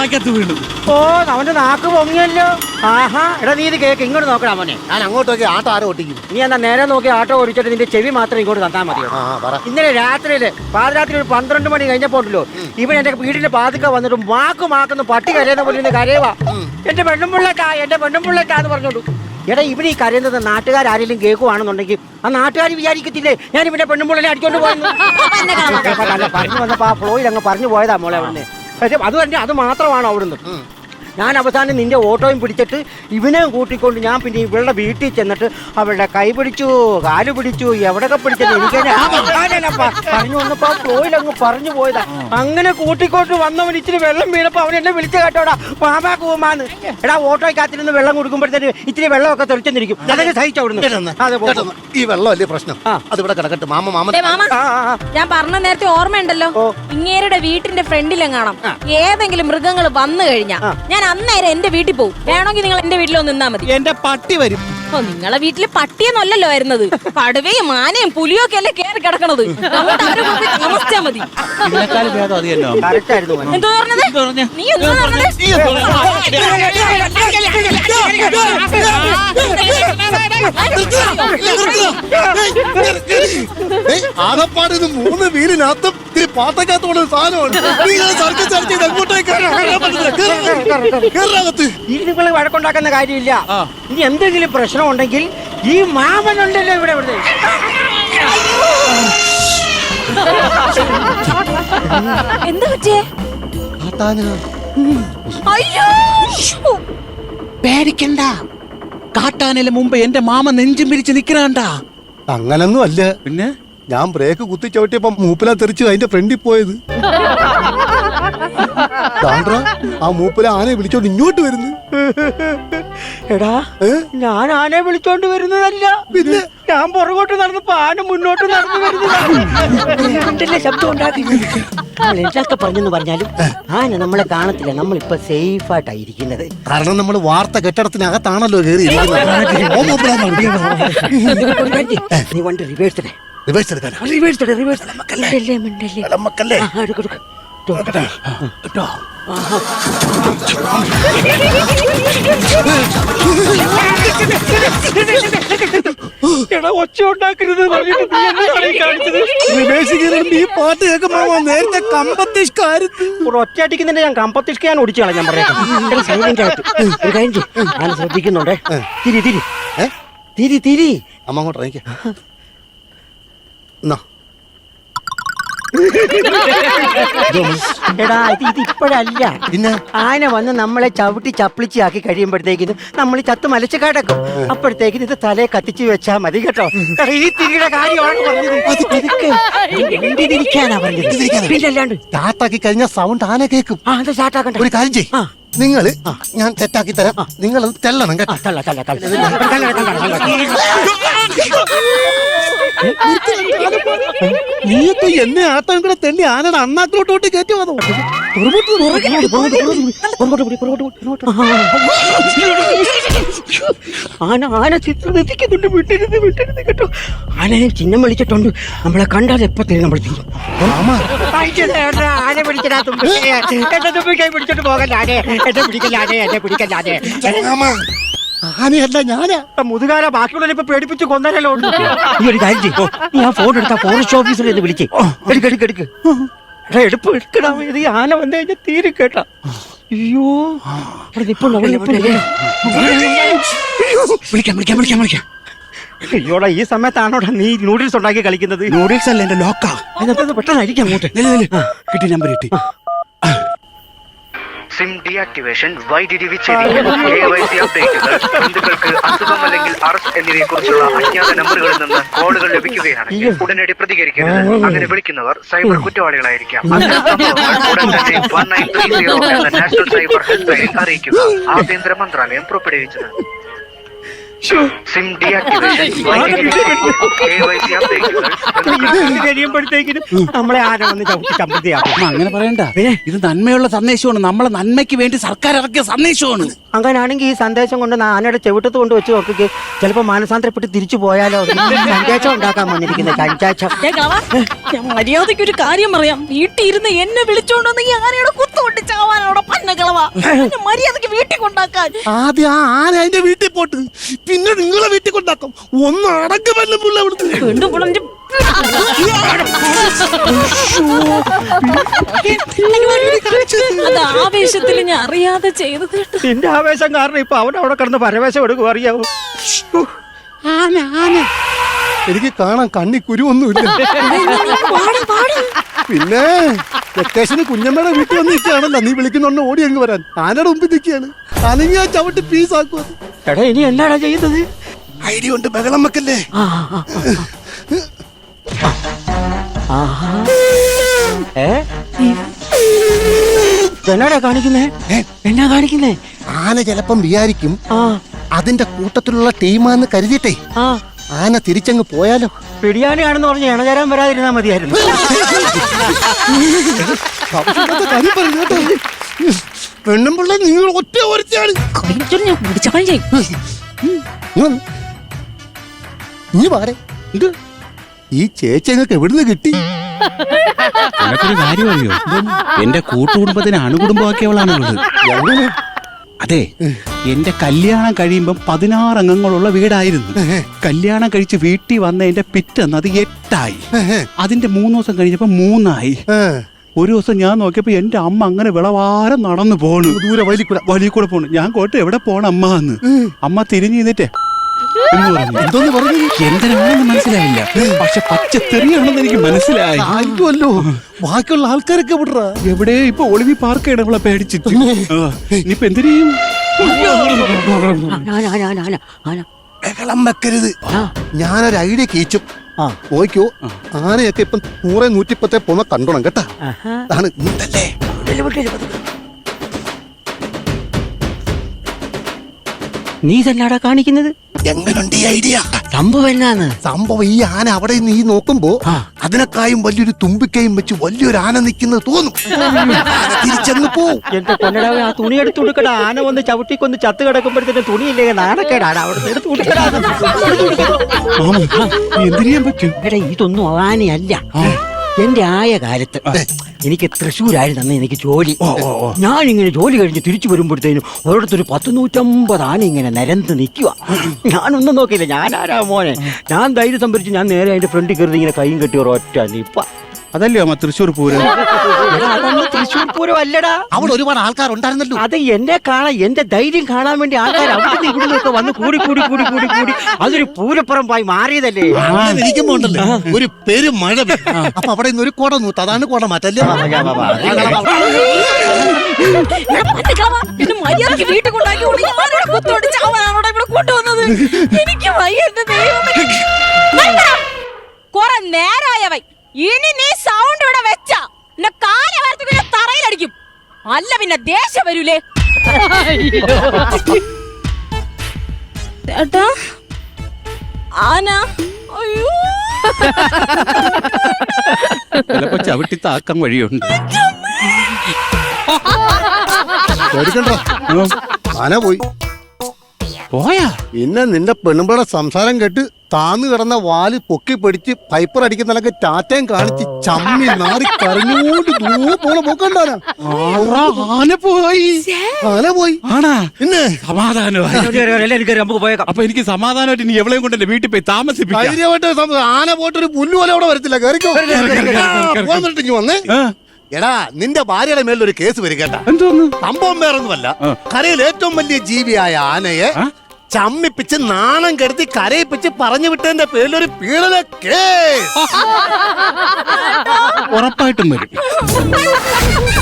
വെള്ളാക്കത്ത് വീണു. ഓ അവന്റെ നാക്ക് പൊങ്ങിയല്ലോ. ആഹാ എടാ നീ ഇത് കേക്ക് ഇങ്ങോട്ട് നോക്കടാ മോനെ. ഞാൻ അങ്ങോട്ട് നോക്കി ആട്ടോ ആരോ ഒട്ടിക്കും നീ എന്നാ നേരെ നോക്കി ആട്ടോ ഓടിച്ചിട്ട് നിന്റെ ചെവി മാത്രം ഇങ്ങോട്ട് തന്നാ മതിയോ? ഇന്നലെ രാത്രിയിൽ പാതിരാത്രി ഒരു പന്ത്രണ്ട് മണി കഴിഞ്ഞപ്പോണ്ടല്ലോ ഇവൻ എന്റെ വീടിന്റെ പാതുക്ക വന്നിട്ട് മാക്ക് മാക്കുന്ന പട്ടി കരയുന്ന പോലെ ഇന്ന് കരയുവാ. എന്റെ പെണ്ണുമ്പിള്ളക്കാ എന്റെ പെണ്ണുമ്പിള്ളട്ടാ എന്ന് പറഞ്ഞോളൂ എടാ ഇവിടെ ഈ കരയുന്നത് നാട്ടുകാരെങ്കിലും കേൾക്കുവാണെന്നുണ്ടെങ്കിൽ ആ നാട്ടുകാർ വിചാരിക്കത്തില്ലേ ഞാൻ ഇവന്റെ പെണ്ണുമ്പിള്ളനെ അടിച്ചോണ്ട് അല്ല, പറഞ്ഞു വന്നപ്പോ ആ ഫ്ലോയിൽ അങ്ങ് പറഞ്ഞു പോയതാ മോളെ അവിടുന്ന് പക്ഷെ അത് തന്നെ അത് മാത്രമാണ് അവിടുന്ന്. ഞാൻ അവസാനം നിന്റെ ഓട്ടോയും പിടിച്ചിട്ട് ഇവനെയും കൂട്ടിക്കൊണ്ട് ഞാൻ പിന്നെ ഇവളുടെ വീട്ടിൽ ചെന്നിട്ട് അവളുടെ കൈ പിടിച്ചു കാൽ പിടിച്ചു എവിടെയൊക്കെ പിടിച്ചത് എനിക്ക് പറഞ്ഞു വന്നപ്പോ ആ അങ്ങ് പറഞ്ഞു പോയതാ. അങ്ങനെ കൂട്ടിക്കൊണ്ട് വന്നവൻ ഇച്ചിരി വെള്ളം വീണപ്പോ അവൻ എന്നെ വിളിച്ചു കേട്ടോടാ. മാമാ കൂമാന്ന്. എടാ ഓട്ടോയ്ക്കകത്തിരുന്ന് വെള്ളം കൊടുക്കുമ്പോഴത്തേന് ഇച്ചിരി വെള്ളമൊക്കെ തെളിച്ചെന്നിരിക്കും. അതൊക്കെ സഹിച്ചവിടുന്നു. ഈ വെള്ളം അല്ലേ പ്രശ്നം? ആ. അതിവിടെ കിടക്കട്ടെ. മാമ മാമ. ഞാൻ പറഞ്ഞ നേരത്തെ ഓർമ്മയുണ്ടല്ലോ. ഇങ്ങേരുടെ വീട്ടിന്റെ കാണാം ഏതെങ്കിലും മൃഗങ്ങൾ വന്നു കഴിഞ്ഞാ. ഞാൻ അന്നേരം എന്റെ വീട്ടിൽ പോകും വേണമെങ്കിൽ നിങ്ങൾ എന്റെ വീട്ടിലോ നിന്നാ മതി എന്റെ പട്ടി വരും ഓ നിങ്ങളെ വീട്ടിൽ പട്ടിയെന്നല്ലല്ലോ വരുന്നത് കടുവയും മാനയും പുലിയും ഒക്കെ അല്ലേ കയറി കിടക്കണത് അവരെ താമസിച്ചാ മതി. എന്തോ പറഞ്ഞത് നീ എന്തോ പറഞ്ഞത് ആകപ്പാട് ഇത് മൂന്ന് വീലിനകത്തും ഈ പാട്ടക്കകത്തോടെ സാധനമാണ്. ഇത് നിങ്ങൾ വഴക്കുണ്ടാക്കുന്ന കാര്യമില്ല. ഇനി എന്തെങ്കിലും പ്രശ്നം ഉണ്ടെങ്കിൽ ഈ മാമനുണ്ടല്ലോ ഇവിടെ ഇവിടെ എന്താ പറ്റിയേ. അയ്യോ! പേടിക്കണ്ട. കാട്ടാനയിലെ മുമ്പ് എന്റെ മാമ നെഞ്ചും പിരിച്ച് നിക്കണണ്ട അങ്ങനൊന്നും അല്ല. പിന്നെ? ഞാൻ ബ്രേക്ക് കുത്തി ചവിട്ടിയപ്പോ മൂപ്പില തെറിച്ച് അതിന്റെ ഫ്രണ്ടിൽ പോയത്. ആ മൂപ്പില ആനയെ വിളിച്ചോണ്ട് ഇങ്ങോട്ട് വരുന്നു. എടാ? ഞാൻ ആനയെ വിളിച്ചോണ്ട് വരുന്നതല്ല. പിന്നെ? ഞാൻ പുറകോട്ട് നടന്നപ്പോ ആന മുന്നോട്ട് നടന്നു വരുന്നതല്ലേ ശബ്ദം ഉണ്ടാക്കി? പറഞ്ഞെന്ന് പറഞ്ഞാലും ആന നമ്മളെ കാണത്തില്ല. നമ്മളിപ്പൊ സേഫ് ആയിട്ടായിരിക്കുന്നത് കാരണം നമ്മൾ വാർത്ത കെട്ടിടത്തിനകത്താണല്ലോ കയറി നീ വണ്ടി റിവേഴ്സ് റിവേഴ്സ് എടുക്കാനാ റിവേഴ്സ് റിവേഴ്സ് മിണ്ടല്ലേ? മിണ്ടല്ലേ നമുക്കല്ലേ എടുക്ക്, എടുക്ക്. എടുക്ക്. കേട്ടോ എടാ ഒച്ച ഉണ്ടാക്കരുത് ഈ പാട്ട് കേൾക്കുമ്പോ നേരത്തെ കമ്പത്തിഷ്കാരത്ത് ഒരു അടിക്കുന്നതിന്റെ ഞാൻ കമ്പത്തിഷ്കാൻ ഓടിച്ചാണ് ഞാൻ പറയാം ശ്രദ്ധിക്കുന്നുണ്ടേ. തിരി തിരി? തിരി തിരി. അമ്മ അങ്ങോട്ട്. എന്നാ എടാ ഇത് ഇത് ഇപ്പോഴല്ല. പിന്നെ? ആന വന്ന് നമ്മളെ ചവിട്ടി ചപ്പിളിച്ച് ആക്കി കഴിയുമ്പോഴത്തേക്കിന് നമ്മൾ ചത്ത് മലച്ച് കിടക്കും. അപ്പോഴത്തേക്കിന് ഇത് തലയെ കത്തിച്ച് വെച്ചാ മതി കേട്ടോ. എടാ, ഈ തിരിയുടെ കാര്യമാണ് പറഞ്ഞത്. അത് പതുക്കെ. വണ്ടി തിരിക്കാനാ പറഞ്ഞത്. പിന്നല്ലാണ്ട്. സ്റ്റാർട്ടാക്കി കഴിഞ്ഞ സൗണ്ട് ആന കേക്കും. ആ ഒരു കാര്യം ചെയ് ആ. നിങ്ങൾ ഞാൻ തെറ്റാക്കി തരാം. നിങ്ങൾ തെല്ലണം ആ, കേട്ടോ തള്ള തള്ള തള്ള. തള്ള, തള്ള, തള്ള, തള്ള. നീയൊക്കെ എന്നെ ആട്ടം കൂടെ തെണ്ടി ആനയുടെ അണ്ണാക്കിലോട്ടോട്ട് കയറ്റി വന്നു? ആന ആന ചിത്രം എത്തിക്കുന്നുണ്ട് വിട്ടരുത് വിട്ടരുത് കേട്ടോ. ആനയെ ചിഹ്നം വിളിച്ചിട്ടുണ്ട്. നമ്മളെ കണ്ടാൽ എപ്പോ തരും നമ്മൾ തീരും ആന പിടിക്കലാ തുമ്പി എന്റെ തുമ്പി കൈ പിടിച്ചോണ്ട് പോകല്ലാതെ എന്നെ പിടിക്കല്ലാതെ എന്നെ പിടിക്കല്ലാതെ ആനയല്ല ഞാനാ. മുതുകാല ബാക്കിയുള്ളവരെ ഇപ്പൊ പേടിപ്പിച്ച് കൊന്നാലോ നീ ഒരു കാര്യം ചെയ്യ്. നീ ആ ഫോൺ എടുത്താ ഫോറസ്റ്റ് ഓഫീസറെ ഒന്ന് വിളിച്ചേ എടുക്ക് എടുക്ക് എടുക്ക്. എടാ എടുപ്പ് എടുക്കടാ ഇത് ഈ ആന വന്നു കഴിഞ്ഞാൽ തീരെ കേട്ടാ. അയ്യോ. നിപ്പുണ്ട് വിളിക്കാം വിളിക്കാം വിളിക്കാം വിളിക്കാം. അയ്യോടാ ഈ സമയത്താണോടാ നീ നൂഡിൽസ് ഉണ്ടാക്കി കളിക്കുന്നത്? നൂഡിൽസ് അല്ല എന്റെ ലോക്കാ പെട്ടെന്ന് അടിക്കാം അങ്ങോട്ട്. കിട്ടി നമ്പർ കിട്ടി. സിം ഡീആക്ടിവേഷൻ വൈദ്യുതി വിച്ഛേദിക്കൽ കെ വൈ സി അപ്ഡേറ്റുകൾ ബന്ധുക്കൾക്ക് അസുഖം അല്ലെങ്കിൽ അറസ്റ്റ് എന്നിവയെ കുറിച്ചുള്ള അജ്ഞാത നമ്പറുകളിൽ നിന്ന് കോളുകൾ ലഭിക്കുകയാണെങ്കിൽ ഉടനടി പ്രതികരിക്കരുത്. അങ്ങനെ വിളിക്കുന്നവർ സൈബർ കുറ്റവാളികളായിരിക്കാം. അത്തരം സംഭവങ്ങൾ ഉടൻ തന്നെ വൺ നയൻ ത്രീ സീറോ എന്ന നാഷണൽ സൈബർ ഹെൽപ്പ് ലൈൻ അറിയിക്കുക. ആഭ്യന്തര മന്ത്രാലയം പുറപ്പെടുവിച്ചത്. സിം കഴിയുമ്പോഴത്തേക്കിനും നമ്മളെ ആന വന്ന് ചവിട്ടി ചമ്പത്തിയാക്കും അമ്മ അങ്ങനെ പറയണ്ട. പിന്നെ? ഇത് നന്മയുള്ള സന്ദേശമാണ്. നമ്മളെ നന്മയ്ക്ക് വേണ്ടി സർക്കാർ ഇറക്കിയ സന്ദേശമാണ് അങ്ങനാണെങ്കിൽ ഈ സന്ദേശം കൊണ്ട് ആനയുടെ ചെവിട്ടത്ത് കൊണ്ട് വെച്ച് നോക്കിക്ക്. ചിലപ്പോ മാനസാന്തരപ്പെട്ട് തിരിച്ചു പോയാലോ സന്ദേശം ഉണ്ടാക്കാൻ വന്നിരിക്കുന്നത് കഞ്ചാച്ചം. മര്യാദയ്ക്ക് ഒരു കാര്യം പറയാം. വീട്ടിൽ ഇരുന്ന് എന്നെ വിളിച്ചോണ്ടോന്ന് ഈ ആനയുടെ പന്നകളവാ. മര്യാദയ്ക്ക് വീട്ടിൽ കൊണ്ടാക്കാൻ. ആദ്യം ആ ആന അതിന്റെ വീട്ടിൽ പോട്ട്. പിന്നെ നിങ്ങളെ വീട്ടിൽ കൊണ്ടാക്കും. ഒന്ന് അടക്കം അവിടുത്തെ അത് ആവേശത്തിൽ ഞാൻ അറിയാതെ ചെയ്തത് നിന്റെ ആവേശം കാരണം ഇപ്പൊ അവൻ അവിടെ കിടന്ന് പരവേശം എടുക്കും അറിയാവൂ? ആന ആന. എനിക്ക് കാണാൻ കണ്ണി കുരുവൊന്നുമില്ല പിന്നെ വെക്കേഷന് കുഞ്ഞമ്മയുടെ വീട്ടിൽ വന്ന് നിൽക്കുകയാണല്ലോ. നീ വിളിക്കുന്നോണ്ട് ഓടി അങ്ങ് വരാൻ. ആനയുടെ മുമ്പിൽ നിൽക്കുകയാണ്. അനങ്ങി ആ ചവിട്ടി പീസ് അത് എടാ ഇനി എന്നാടാ ചെയ്യുന്നത്? ഐഡിയ കൊണ്ട് ബഹളം വെക്കല്ലേ ഏ? എന്നാടാ കാണിക്കുന്നേ? എന്നാ കാണിക്കുന്നേ? ആന ചിലപ്പം വിചാരിക്കും അതിന്റെ കൂട്ടത്തിലുള്ള ടീമാന്ന് കരുതിയിട്ടേ. ആന തിരിച്ചങ്ങ് പോയാലോ? ബിരിയാണിയാണെന്ന് പറഞ്ഞ് ഇണചേരാൻ വരാതിരുന്നാ മതിയായിരുന്നു. സംശയമില്ലാത്ത കാര്യം പറഞ്ഞു കേട്ടോ. പെണ്ണും പിള്ളേ നിങ്ങൾ ഒറ്റ ഒരുത്തിയാണ്. ഞാൻ ചെയ്യും. പാരെ ഇത് ഈ ചേച്ചി ഞങ്ങൾക്ക് എവിടുന്ന് കിട്ടി? നിനക്കൊരു കാര്യം അറിയോ? എന്റെ കൂട്ടുകുടുംബത്തിന് അണുകുടുംബമാക്കിയവളാണുള്ളത്. എങ്ങനെ? അതെ എന്റെ കല്യാണം കഴിയുമ്പം പതിനാറ് അംഗങ്ങളുള്ള വീടായിരുന്നു കല്യാണം കഴിച്ച് വീട്ടിൽ വന്ന എന്റെ പിറ്റന്ന് അത് എട്ടായി. അതിന്റെ മൂന്ന് ദിവസം കഴിഞ്ഞപ്പോ മൂന്നായി. ഒരു ദിവസം ഞാൻ നോക്കിയപ്പോ എന്റെ അമ്മ അങ്ങനെ വിളവാരം നടന്നു പോണു. ദൂരെ കൂടെ. വലിയ കൂടെ പോണു. ഞാൻ കോട്ടെ എവിടെ പോണ അമ്മ എന്ന്. അമ്മ തിരിഞ്ഞു നിന്നിട്ടേ എന്ന് പറഞ്ഞു. എന്തോന്ന് പറഞ്ഞു? എന്തിനാണെന്ന് മനസ്സിലായില്ല. പക്ഷെ പച്ച തെറിയാണെന്ന് എനിക്ക് മനസ്സിലായി. ആയിക്കുമല്ലോ ബാക്കിയുള്ള ആൾക്കാരൊക്കെ വിടറ. എവിടെ? ഇപ്പൊ ഒളിവി പാർക്ക് ചെയ്യണം അവളെ പേടിച്ചിട്ട്. ഇനിയിപ്പൊ എന്തിനു ചെയ്യും? ബഹളം വെക്കരുത് ഞാനൊരു ഐഡിയ കീച്ചു. ഓയ്ക്കോ ആനയൊക്കെ ഇപ്പം നൂറെ നൂറ്റിപ്പത്തെ പോന്ന കണ്ടോണം കേട്ടാ. അതാണ് ഇതല്ലേ നീ തന്നെയാടാ കാണിക്കുന്നത്? എങ്ങനുണ്ട് ഈ ഐഡിയ സംഭവം എന്നാന്ന്? സംഭവം ഈ ആന അവിടെ നീ നോക്കുമ്പോ അതിനെക്കായും വലിയൊരു തുമ്പിക്കയും വെച്ച് വലിയൊരു ആന നിൽക്കുന്നത് തോന്നും. തിരിച്ചെന്ന് പോവും. എന്റെ കൊല്ലടാവേ ആ തുണി എടുത്തു കൊടുക്കടാ ആന വന്ന് ചവിട്ടിക്കൊന്ന് ചത്ത് കിടക്കുമ്പോഴത്തേക്ക് തുണിയില്ലേ? നാണക്കേടാണ് അവിടെ എടുത്ത് കൊടുക്കടാ എന്തിനാ പറ്റും എടാ ഇതൊന്നും ആനയല്ല. എന്റെ ആയ കാലത്ത് എനിക്ക് തൃശ്ശൂരായിരുന്നു തന്നെ എനിക്ക് ജോലി. ഞാൻ ഇങ്ങനെ ജോലി കഴിഞ്ഞ് തിരിച്ചു വരുമ്പോഴത്തേനും ഒരിടത്തൊരു പത്ത് നൂറ്റമ്പത് ആന ഇങ്ങനെ നിരന്ന് നിൽക്കുക. ഞാനൊന്നും നോക്കിയില്ല. ഞാൻ ആരാ മോനെ? ഞാൻ ധൈര്യം സംഭരിച്ച് ഞാൻ നേരെ അതിന്റെ ഫ്രണ്ടിൽ കയറി ഇങ്ങനെ കൈയും കെട്ടി ഒരൊറ്റ നിപ്പ. അതല്ലേ അമ്മ തൃശ്ശൂർ പൂരം അതങ്ങ് തൃശ്ശൂർ പൂരം അല്ലടാ അവിടെ ഒരുപാട് ആൾക്കാരുണ്ടായിരുന്നല്ലോ അത് എന്നെ കാണാൻ എന്റെ ധൈര്യം കാണാൻ വേണ്ടി ആൾക്കാർ അവിടുന്ന് ഇവിടുന്ന് ഒക്കെ വന്ന് കൂടി കൂടി കൂടി കൂടി കൂടി അതൊരു പൂരപ്പുറമ്പായി മാറിയതല്ലേ അങ്ങനെ ഇരിക്കുമ്പോ ഉണ്ടല്ലോ ഒരു പെരും മഴ പെയ്യും. അപ്പൊ അവിടെ നിന്ന് ഒരു കുട നൂത്ത് അതാണ് കുട മാറ്റല്ലേ വീട്ടിൽ കൊണ്ടാക്കി ഇവിടെ കൊണ്ടുവന്നത് എനിക്ക് വയ്യ എന്റെ ദൈവമേ വേണ്ട. കുറെ നേരായവൻ ഇനി നീ സൗണ്ട് ഇവിടെ വെച്ച എന്നെ കാല വാർത്തക്ക് പിന്നെ തറയിലടിക്കും. അല്ല പിന്നെ ദേഷ്യം വരൂലേ? ചേട്ടാ? ആന? അയ്യോ. ചിലപ്പോ ചവിട്ടി താക്കം വഴിയുണ്ട്. പേടിക്കണ്ട. ആന പോയി. പോയാ? പിന്നെ നിന്റെ പെണ്ണുമ്പടെ സംസാരം കേട്ട് താന്നു കിടന്ന വാൽ പൊക്കി പിടിച്ച് പൈപ്പർ അടിക്കുന്നതൊക്കെ ടാറ്റയും കാണിച്ച് ചമ്മി നാറി കരഞ്ഞോണ്ട് ദൂ പോണ ആന പോയി. ആന പോയി. ആണാ? പിന്നെ? സമാധാനമായി. അപ്പൊ എനിക്ക് സമാധാനമായിട്ട് ഇനി എവിടെയും കൊണ്ട് എന്റെ വീട്ടിൽ പോയി താമസിപ്പിക്കാം? ധൈര്യമായിട്ട് ആന പോയിട്ട് ഒരു പുല്ലുപോലെ അവിടെ വരത്തില്ല. ഇങ്ങ് വന്നേ. എടാ നിന്റെ ഭാര്യയുടെ മേളിൽ ഒരു കേസ് വരികേട്ട കേട്ടാ. എന്തോന്ന്? സംഭവം വേറൊന്നുമല്ല. കരയിൽ ഏറ്റവും വലിയ ജീവിയായ ആനയെ ചമ്മിപ്പിച്ച് നാണം കെടുത്തി കരയിപ്പിച്ച് പറഞ്ഞു വിട്ടതിന്റെ പേരിൽ ഒരു പീഡന കേസ്. ഉറപ്പായിട്ടും വരും.